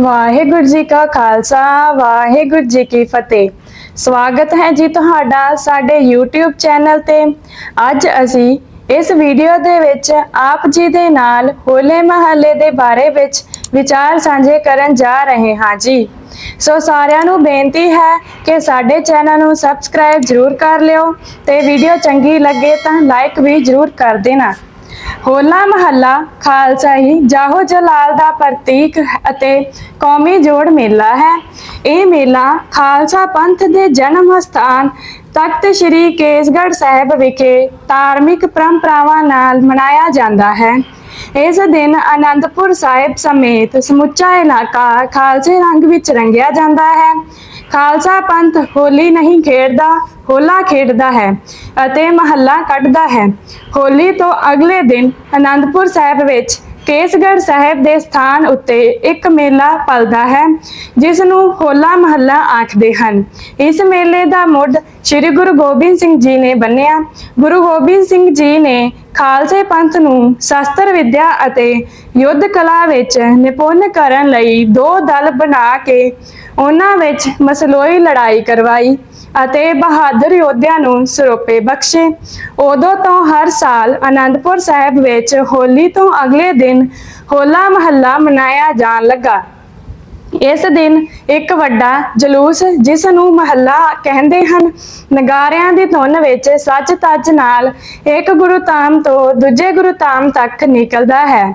ਵਾਹਿਗੁਰੂ ਜੀ ਕਾ ਖਾਲਸਾ, ਵਾਹਿਗੁਰੂ ਜੀ ਕੀ ਫਤਿਹ। ਸਵਾਗਤ ਹੈ ਜੀ ਤੁਹਾਡਾ ਸਾਡੇ YouTube ਚੈਨਲ ਤੇ। ਅੱਜ ਅਸੀਂ ਇਸ ਵੀਡੀਓ ਦੇ ਵਿੱਚ ਆਪ ਜੀ ਦੇ ਨਾਲ ਹੋਲੇ ਮਹੱਲੇ ਦੇ ਬਾਰੇ ਵਿੱਚ ਵਿਚਾਰ ਸਾਂਝੇ ਕਰਨ ਜਾ ਰਹੇ ਹਾਂ ਜੀ। ਸੋ ਸਾਰਿਆਂ ਨੂੰ ਬੇਨਤੀ ਹੈ ਕਿ ਸਾਡੇ ਚੈਨਲ ਨੂੰ ਸਬਸਕ੍ਰਾਈਬ ਜ਼ਰੂਰ ਕਰ ਲਿਓ ਤੇ ਵੀਡੀਓ ਚੰਗੀ ਲੱਗੇ ਤਾਂ ਲਾਈਕ ਵੀ ਜ਼ਰੂਰ ਕਰ ਦੇਣਾ। ਹੋਲਾ ਮਹੱਲਾ, ਖਾਲਸਾ ਹੀ ਜਾਹੋ ਜਲਾਲ ਦਾ ਪ੍ਰਤੀਕ ਅਤੇ ਕੌਮੀ ਜੋੜ ਮੇਲਾ ਹੈ। ਇਹ ਮੇਲਾ ਖਾਲਸਾ ਪੰਥ ਦੇ ਜਨਮ ਸਥਾਨ ਤਖਤ ਸ੍ਰੀ ਕੇਸਗੜ੍ਹ ਸਾਹਿਬ ਵਿਖੇ ਧਾਰਮਿਕ ਪਰੰਪਰਾਵਾਂ ਨਾਲ ਮਨਾਇਆ ਜਾਂਦਾ ਹੈ। ਇਸ ਦਿਨ ਆਨੰਦਪੁਰ ਸਾਹਿਬ ਸਮੇਤ ਸਮੁੱਚਾ ਇਲਾਕਾ ਖਾਲਸੇ ਰੰਗ ਵਿੱਚ ਰੰਗਿਆ ਜਾਂਦਾ ਹੈ। ਖਾਲਸਾ ਪੰਥ ਹੋਲੀ ਨਹੀਂ ਖੇਡਦਾ, ਹੋਲਾ ਖੇਡਦਾ ਹੈ ਅਤੇ ਮਹੱਲਾ ਕੱਢਦਾ ਹੈ। ਹੋਲੀ ਤੋਂ ਅਗਲੇ ਦਿਨ ਅਨੰਦਪੁਰ ਸਾਹਿਬ ਵਿੱਚ ਕੇਸਗੜ੍ਹ ਸਾਹਿਬ ਦੇ ਸਥਾਨ ਉੱਤੇ ਇੱਕ ਮੇਲਾ ਪਲਦਾ ਹੈ, ਜਿਸ ਨੂੰ ਹੋਲਾ ਮਹੱਲਾ ਆਖਦੇ ਹਨ। ਇਸ ਮੇਲੇ ਦਾ ਮੁੱਢ ਸ੍ਰੀ ਗੁਰੂ ਗੋਬਿੰਦ ਸਿੰਘ ਜੀ ਨੇ ਬੰਨਿਆ। ਗੁਰੂ ਗੋਬਿੰਦ ਸਿੰਘ ਜੀ ਨੇ ਖਾਲਸੇ ਪੰਥ ਨੂੰ ਸ਼ਸਤਰ ਵਿੱਦਿਆ ਅਤੇ ਯੁੱਧ ਕਲਾ ਵਿੱਚ ਨਿਪੁੰਨ ਕਰਨ ਲਈ ਦੋ ਦਲ ਬਣਾ ਕੇ ਉਹਨਾਂ ਵਿੱਚ ਮਸਲੋਈ ਲੜਾਈ ਕਰਵਾਈ ਅਤੇ ਬਹਾਦਰ ਯੋਧਿਆਂ ਨੂੰ ਸਰੋਪੇ ਬਖਸ਼ੇ। ਉਦੋਂ ਤੋਂ ਹਰ ਸਾਲ ਆਨੰਦਪੁਰ ਸਾਹਿਬ ਵਿੱਚ ਹੋਲੀ ਤੋਂ ਅਗਲੇ ਦਿਨ ਹੋਲਾ ਮਹੱਲਾ ਮਨਾਇਆ ਜਾਣ ਲੱਗਾ। ਇਸ ਦਿਨ ਇੱਕ ਵੱਡਾ ਜਲੂਸ ਜਿਸ ਨੂੰ ਮਹੱਲਾ ਕਹਿੰਦੇ ਹਨ, ਨਗਾਰਿਆਂ ਦੀ ਧੁਨ ਵਿੱਚ ਸੱਚ ਤੱਜ ਨਾਲ ਇੱਕ ਗੁਰੂ ਧਾਮ ਤੋਂ ਦੂਜੇ ਗੁਰੂ ਧਾਮ ਤੱਕ ਨਿਕਲਦਾ ਹੈ।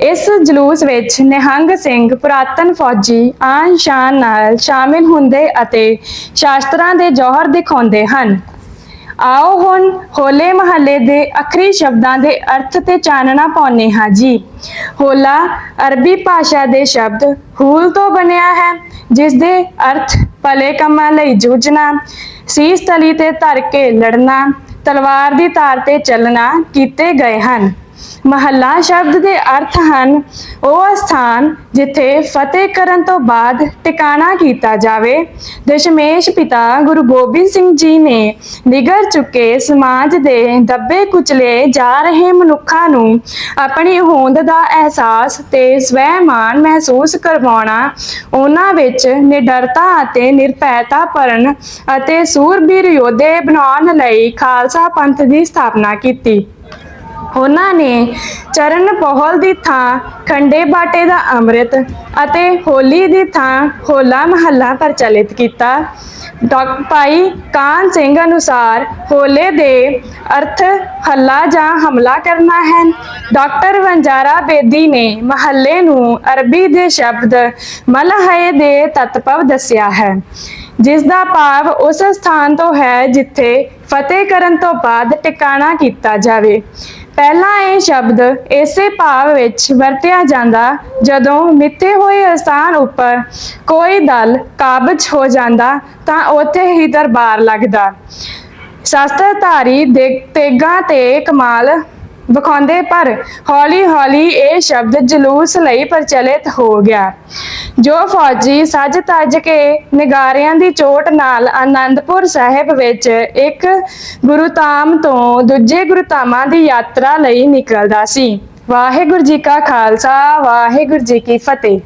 ਇਸ ਜਲੂਸ ਵਿੱਚ ਨਿਹੰਗ ਸਿੰਘ ਪੁਰਾਤਨ ਫੌਜੀ ਆਨ ਸ਼ਾਨ ਨਾਲ ਸ਼ਾਮਿਲ ਹੁੰਦੇ ਅਤੇ ਸ਼ਾਸਤਰਾਂ ਦੇ ਜੋਹਰ ਦਿਖਾਉਂਦੇ ਹਨ। ਆਓ ਹੁਣ ਹੋਲੇ ਮਹੱਲੇ ਦੇ ਅਖਰੀ ਸ਼ਬਦਾਂ ਦੇ ਅਰਥ ਤੇ ਚਾਨਣਾ ਪਾਉਂਦੇ ਹਾਂ ਜੀ। ਹੋਲਾ ਅਰਬੀ ਭਾਸ਼ਾ ਦੇ ਸ਼ਬਦ ਹੂਲ ਤੋਂ ਬਣਿਆ ਹੈ, ਜਿਸ ਦੇ ਅਰਥ ਭਲੇ ਕੰਮਾਂ ਲਈ ਜੂਝਣਾ, ਸੀਸ ਤਲੀ ਤੇ ਧਰ ਕੇ ਲੜਨਾ, ਤਲਵਾਰ ਦੀ ਧਾਰ ਤੇ ਚੱਲਣਾ ਕੀਤੇ ਗਏ ਹਨ। ਮਹੱਲਾ ਸ਼ਬਦ ਦੇ ਅਰਥ ਹਨ। ਉਹ ਸਥਾਨ ਜਿੱਥੇ ਫਤਿਹ ਕਰਨ ਤੋਂ ਬਾਅਦ ਟਿਕਾਣਾ ਕੀਤਾ ਜਾਵੇ। ਦਸ਼ਮੇਸ਼ ਪਿਤਾ ਗੁਰੂ ਗੋਬਿੰਦ ਸਿੰਘ ਜੀ ਨੇ ਨਿਗਰ ਚੁੱਕੇ ਸਮਾਜ ਦੇ ਦੱਬੇ ਕੁਚਲੇ ਜਾ ਰਹੇ ਮਨੁੱਖਾਂ ਨੂੰ ਆਪਣੀ ਹੋਂਦ ਦਾ ਅਹਿਸਾਸ ਤੇ ਸਵੈਮਾਨ ਮਹਿਸੂਸ ਕਰਵਾਉਣਾ, ਉਹਨਾਂ ਵਿੱਚ ਨਿਡਰਤਾ ਅਤੇ ਨਿਰਭੈਤਾ ਭਰਨ ਅਤੇ ਸੂਰਬੀਰ ਯੋਧੇ ਬਣਾਉਣ ਲਈ ਖਾਲਸਾ ਪੰਥ ਦੀ ਸਥਾਪਨਾ ਕੀਤੀ। ਉਹਨਾਂ ਨੇ ਚਰਨ ਪੋਹਲ ਦੀ ਥਾਂ ਖੰਡੇ ਬਾਟੇ ਦਾ ਅੰਮ੍ਰਿਤ ਅਤੇ ਹੋਲੀ ਦੀ ਥਾਂ ਹੋਲਾ ਮਹੱਲਾ ਪ੍ਰਚਲਿਤ ਕੀਤਾ। ਡਾਕ ਭਾਈ ਕਾਨ ਸਿੰਘ ਅਨੁਸਾਰ ਹੋਲੇ ਦੇ ਅਰਥ ਹੱਲਾ ਜਾਂ ਹਮਲਾ ਕਰਨਾ ਹੈ। ਡਾਕਟਰ ਵੰਜਾਰਾ ਬੇਦੀ ਨੇ ਮਹੱਲੇ ਨੂੰ ਅਰਬੀ ਦੇ ਸ਼ਬਦ ਮਲਹਏ ਦੇ ਤਤਪਵ ਦੱਸਿਆ ਹੈ, ਜਿਸ ਦਾ ਭਾਵ ਉਸ ਸਥਾਨ ਤੋਂ ਹੈ ਜਿੱਥੇ ਫਤਿਹ ਕਰਨ ਤੋਂ ਬਾਅਦ ਟਿਕਾਣਾ ਕੀਤਾ ਜਾਵੇ। ਪਹਿਲਾਂ ਇਹ ਸ਼ਬਦ ਇਸੇ ਭਾਵ ਵਿੱਚ ਵਰਤਿਆ ਜਾਂਦਾ ਜਦੋਂ ਮਿੱਥੇ ਹੋਏ ਅਸਥਾਨ ਉੱਪਰ ਕੋਈ ਦਲ ਕਾਬਜ ਹੋ ਜਾਂਦਾ ਤਾਂ ਉੱਥੇ ਹੀ ਦਰਬਾਰ ਲੱਗਦਾ। ਸ਼ਸਤਰਧਾਰੀ ਦੇ ਤੇਗਾ ਤੇ ਕਮਾਲ ਵਿਖਾਉਂਦੇ, ਪਰ ਹੌਲੀ-ਹੌਲੀ ਇਹ ਸ਼ਬਦ ਜਲੂਸ ਲਈ ਪ੍ਰਚਲਿਤ ਹੋ ਗਿਆ। ਜੋ ਫੌਜੀ ਸੱਜ ਤੱਜ ਕੇ ਨਿਗਾਰਿਆਂ ਦੀ ਚੋਟ ਨਾਲ ਆਨੰਦਪੁਰ ਸਾਹਿਬ ਵਿੱਚ ਇੱਕ ਗੁਰੂਤਾਮ ਤੋਂ ਦੂਜੇ ਗੁਰੂਤਾਮਾਂ ਦੀ ਯਾਤਰਾ ਲਈ ਨਿਕਲਦਾ ਸੀ। ਵਾਹਿਗੁਰੂ ਜੀ ਕਾ ਖਾਲਸਾ, ਵਾਹਿਗੁਰੂ ਜੀ ਕੀ ਫਤਿਹ।